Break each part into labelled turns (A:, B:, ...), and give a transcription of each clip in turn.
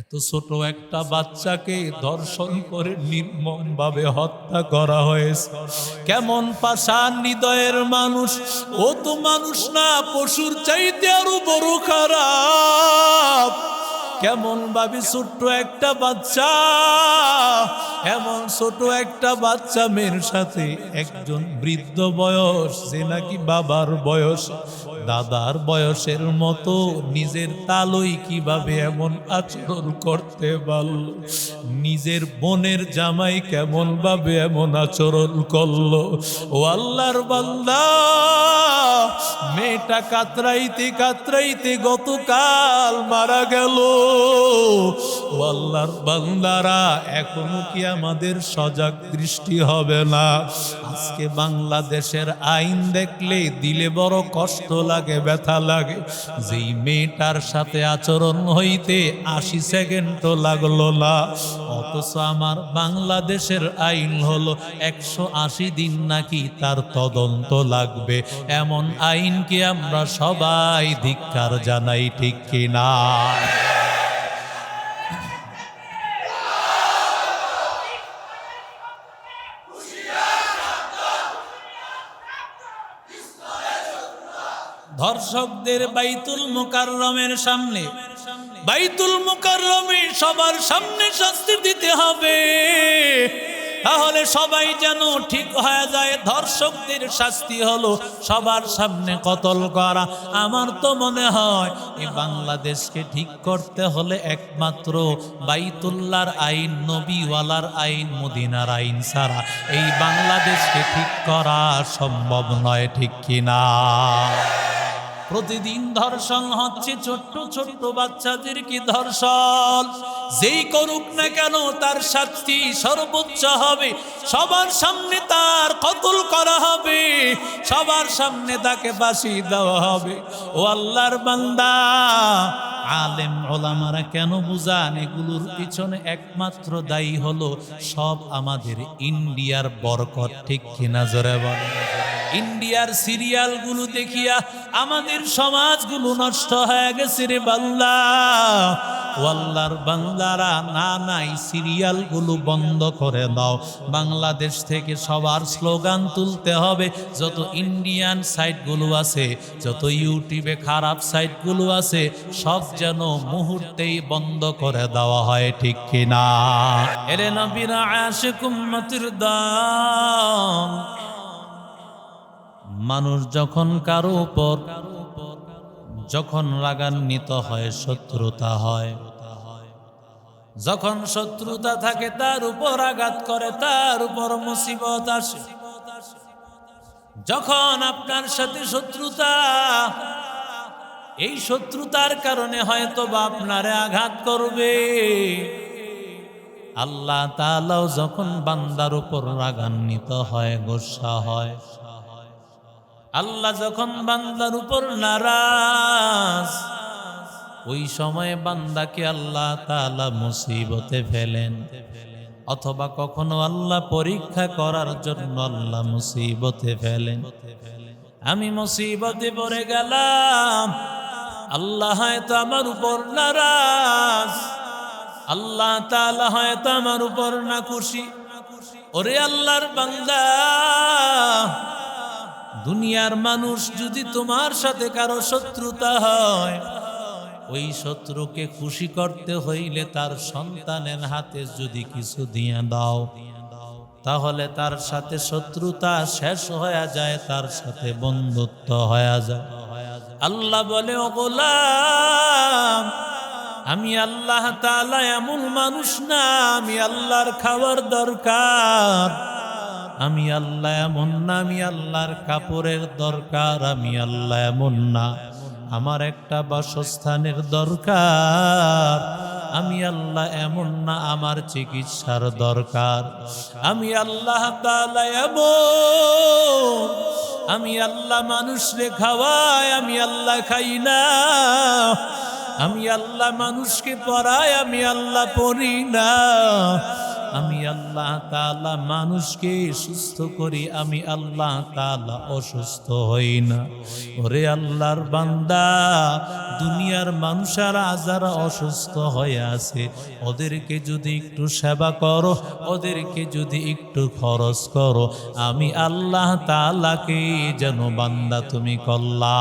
A: এত ছোট একটা বাচ্চাকে দর্শন করে নির্মম ভাবে হত্যা করা হয়েছে। কেমন পাষাণ হৃদয়ের মানুষ, ও তো মানুষ না, পশুর চাইতে আরও বড় খারাপ। কেমন ভাবে ছোট্ট একটা বাচ্চা? এমন ছোট একটা বাচ্চা মেয়ের সাথে একজন বৃদ্ধ বয়স, যে নাকি বাবার বয়স, দাদার বয়সের মতো, নিজের তালই কীভাবে এমন আচরণ করতে পারল? নিজের বোনের জামাই কেমন ভাবে এমন আচরণ করল? ও আল্লাহর বান্দা, মেয়েটা কাতরাইতে কাতরাইতে গতকাল মারা গেল। ও আল্লাহর বান্দারা, এখনও কি আমাদের সজাগ দৃষ্টি হবে না? আজকে বাংলাদেশের আইন দেখলে দিলে বড় কষ্ট লাগে, ব্যথা লাগে। যেই মেয়েটার সাথে আচরণ হইতে আশি সেকেন্ডও লাগল না, অথচ আমার বাংলাদেশের আইন হলো একশো আশি দিন নাকি তার তদন্ত লাগবে। এমন আইনকে আমরা সবাই ধিক্কার জানাই ঠিক কিনা? ধর্ষকদের বাইতুল মোকাররমের সামনে, বাইতুল মোকাররমে সবার সামনে শাস্তি দিতে হবে। তাহলে সবাই যেন ঠিক হয়ে যায়, ধর্ষকদের শাস্তি হলো সবার সামনে কতল করা। আমার তো মনে হয় এই বাংলাদেশকে ঠিক করতে হলে একমাত্র বাইতুল্লার আইন, নবীওয়ালার আইন, মদিনার আইন ছাড়া এই বাংলাদেশকে ঠিক করা সম্ভব নয়, ঠিক কিনা? প্রতিদিন ধর্ষণ হচ্ছে ছোট্ট ছোট্ট বাচ্চাদেরকে ধর্ষণ? যেই করুক না কেন তার শাস্তি সর্বোচ্চ হবে। সবার সামনে তার কতল করা হবে, সবার সামনে তাকে বাসি দেওয়া হবে। ও আল্লাহর বান্দা, আলেম ওলামারা কেন বুঝান এগুলোর পিছনে একমাত্র দায়ী হলো সব আমাদের ইন্ডিয়ার বরকত, ঠিক কিনা জোরে বলে ইন্ডিয়ার সিরিয়ালগুলো দেখিয়া আমাদের সমাজগুলো নষ্ট হয়ে গেছে রে বাল্লা। বাংলারা না নাই সিরিয়ালগুলো বন্ধ করে দাও। বাংলাদেশ থেকে সবার স্লোগান তুলতে হবে, যত ইন্ডিয়ান সাইটগুলো আছে, যত ইউটিউবে খারাপ সাইটগুলো আছে, সব যেন মুহূর্তেই বন্ধ করে দেওয়া হয়, ঠিক কিনা? এরে নবীরা আশিক উম্মতির দাম। মানুষ যখন কারও উপর, যখন রাগান্বিত হয়, শত্রুতা হয়, যখন শত্রুতা থাকে, তার উপর আঘাত করে, তার উপর মুসিবত আসে। যখন আপনার সাথে শত্রুতা, এই শত্রুতার কারণে হয়তো বা আপনারে আঘাত করবে। আল্লাহ তালাও যখন বান্দার উপর রাগান্বিত হয়, গোসা হয় আল্লাহ যখন বান্দার উপর নারাজ, ওই সময়ে বান্দাকে আল্লাহ তাআলা মুসিবতে ফেলেন। অথবা কখনো আল্লাহ পরীক্ষা করার জন্য আল্লাহ মুসিবতে ফেলেন। আমি মুসিবতে পড়ে গেলাম, আল্লাহ হয়তো আমার উপর নারাজ, আল্লাহ তাআলা হয়তো আমার উপর না খুশি ওরে আল্লাহর বান্দা দুনিয়ার মানুষ যদি তোমার সাথে কারও শত্রুতা হয়, ওই শত্রুকে খুশি করতে হইলে তার সন্তানের হাতে যদি কিছু দিয়ে দাও, তাহলে তার সাথে শত্রুতা শেষ হয়ে যায়, তার সাথে বন্ধুত্ব হয়ে যায়। আল্লাহ বলে, ও গোলাম, আমি আল্লাহ তালা এমন মানুষ না, আমি আল্লাহর খাবার দরকার। আমি আল্লাহ এমন না, আমি আল্লাহর কাপড়ের দরকার, আমি আল্লাহ এমন না। আমার একটা বাসস্থানের দরকার, আমি আল্লাহ এমন না, আমার চিকিৎসার দরকার। আমি আল্লাহ এমন, আমি আল্লাহ মানুষরে খাওয়াই, আমি আল্লাহ খাই না। আমি আল্লাহ মানুষকে পড়াই, আমি আল্লাহ পড়ি না। আমি আল্লাহ তালা মানুষকে সুস্থ করি, আমি আল্লাহ তালা অসুস্থ হই না। ওরে আল্লাহর বান্দা, দুনিয়ার মানুষেরা যারা অসুস্থ হয়ে আছে, ওদেরকে যদি একটু সেবা করো, ওদেরকে যদি একটু খরচ করো, আমি আল্লাহ তাআলাকে যেন বান্দা তুমি কল্লা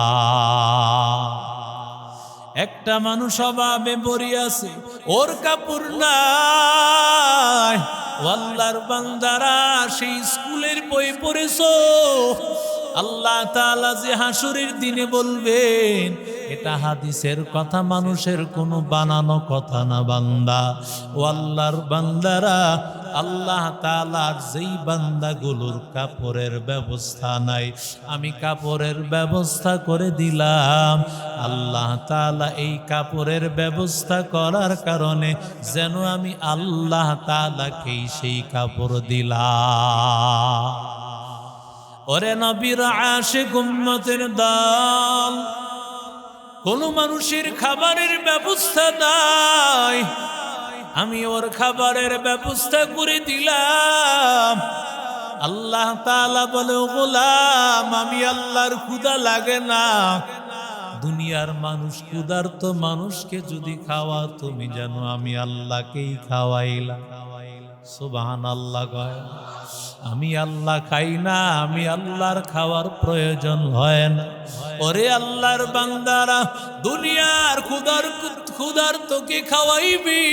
A: একটা মানুষ অভাবে পড়ে আছে, ওর কাপড় নাই আল্লাহর বান্দারা সেই স্কুলের বই পড়েছো? আল্লাহ তালা যে হাসুরের দিনে বলবেন, এটা হাদিসের কথা, মানুষের কোনো বানানো কথা না বান্দা। ও আল্লাহর বান্দারা আল্লাহ তাআলার যেই বান্দাগুলোর কাপড়ের ব্যবস্থা নাই, আমি কাপড়ের ব্যবস্থা করে দিলাম। আল্লাহ তালা এই কাপড়ের ব্যবস্থা করার কারণে যেন আমি আল্লাহ তাআলাকেই সেই কাপড় দিলাম। ওরে নবীর আশে গুম্মতের দল, কোন মানুষের খাবারের ব্যবস্থা নাই। আমি ওর খাবারের ব্যবস্থা করে দিলাম। আল্লাহ তালা বলে "ও গোলাম, আমি আল্লাহর ক্ষুদা লাগে না। দুনিয়ার মানুষ ক্ষুধার্ত মানুষকে যদি খাওয়া, তুমি জানো আমি আল্লাহকেই খাওয়াইলা। সুবাহান আল্লাহ কয়, আমি আল্লাহ খাই না, আমি আল্লাহর খাওয়ার প্রয়োজন হয় না। ওরে আল্লাহর বান্দারা, দুনিয়ার ক্ষুদার ক্ষুদার তোকে খাওয়াইবি?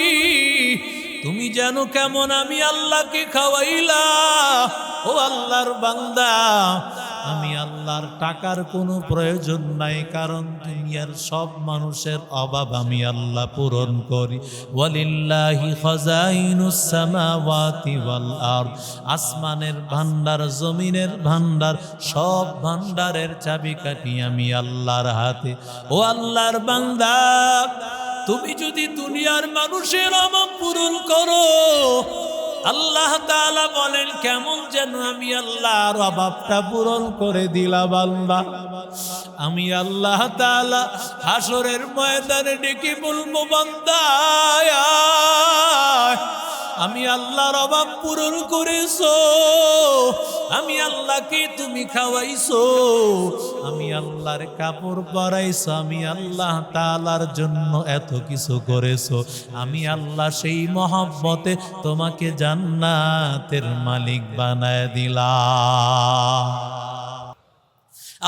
A: তুমি জানো কেমন আমি আল্লাহকে খাওয়াইলা। ও আল্লাহর বান্দা, আমি আল্লাহর টাকার কোনো প্রয়োজন নাই, কারণ দুনিয়ার সব মানুষের অভাব আমি আল্লাহ পূরণ করি। ওয়ালিল্লাহি খাজাইনুস সামাওয়াতি ওয়াল আরদ, আসমানের ভান্ডার, জমিনের ভান্ডার, সব ভান্ডারের চাবিকাঠি আমি আল্লাহর হাতে। ও আল্লাহর বান্দা তুমি যদি দুনিয়ার মানুষের অভাব পূরণ করো, আল্লাহ তাআলা বলেন, কেমন যেন আমি আল্লাহর অভাবটা পূরণ করে দিলাম আল্লাহ আমি আল্লাহ তাআলা হাসরের ময়দানে ডেকে বলব বান্দায়। আমি আল্লাহর অভাব পূরণ করেছ। আমি আল্লাহকে তুমি খাওয়াইছো। আমি আল্লাহর কাপড় পরাইছো। আমি আল্লাহ তাআলার জন্য এত কিছু করেছ। আমি আল্লাহ সেই মহাব্বতে তোমাকে জান্নাতের মালিক বানায় দিলা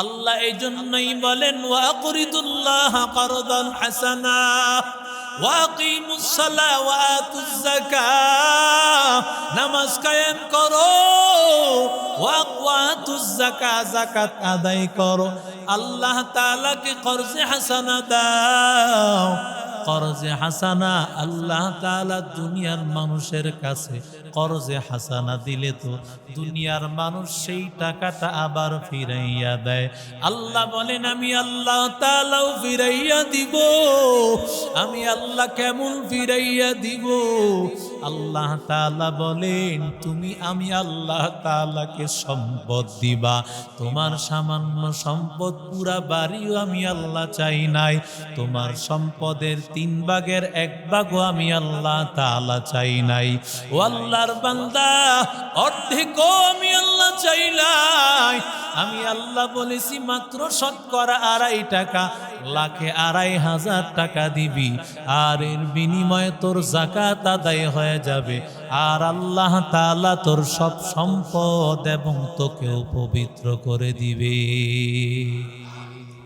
A: আল্লাহ এই জন্যই বলেন ওয়াকরিদুল্লাহ কারদান হাসানা। ওয়াকিমুস সালা ওয়াতুজ যাকাত নামাজ কায়েম করো ওয়াকুয়াতুজ যাকাত যাকাত আদায় করো আল্লাহ তাআলাকে কর্জে হাসানা দাও করজে হাসানা আল্লাহ তাআলা দুনিয়ার মানুষের কাছে করজে হাসানা দিলে তো দুনিয়ার মানুষ সেই টাকাটা আবার ফিরাইয়া দেয়। আল্লাহ বলেন, আমি আল্লাহ তাআলাও ফিরাইয়া দিব। আমি আল্লাহ কেমন ফিরাইয়া দিব? আল্লাহ তাআলা বলেন, তুমি, আমি আল্লাহ তাআলাকে সম্পদ দিবা। তোমার সামান্য সম্পদ পুরা বাড়িও আমি আল্লাহ চাই নাই। তোমার সম্পদের তিন ভাগের এক ভাগও আমি আল্লাহ তালা চাই নাই। ও আল্লাহর বান্দা, অর্ধেকও আমি আল্লাহ চাই নাই। আমি আল্লাহ বলেছি, মাত্র শতকরা আড়াই টাকা, লাখে আড়াই হাজার টাকা দিবি, আর এর বিনিময়ে তোর জাকাত আদায় হয়ে যাবে। আর আল্লাহ তাআলা তোর সব সম্পদ এবং তোকেও পবিত্র করে দিবে।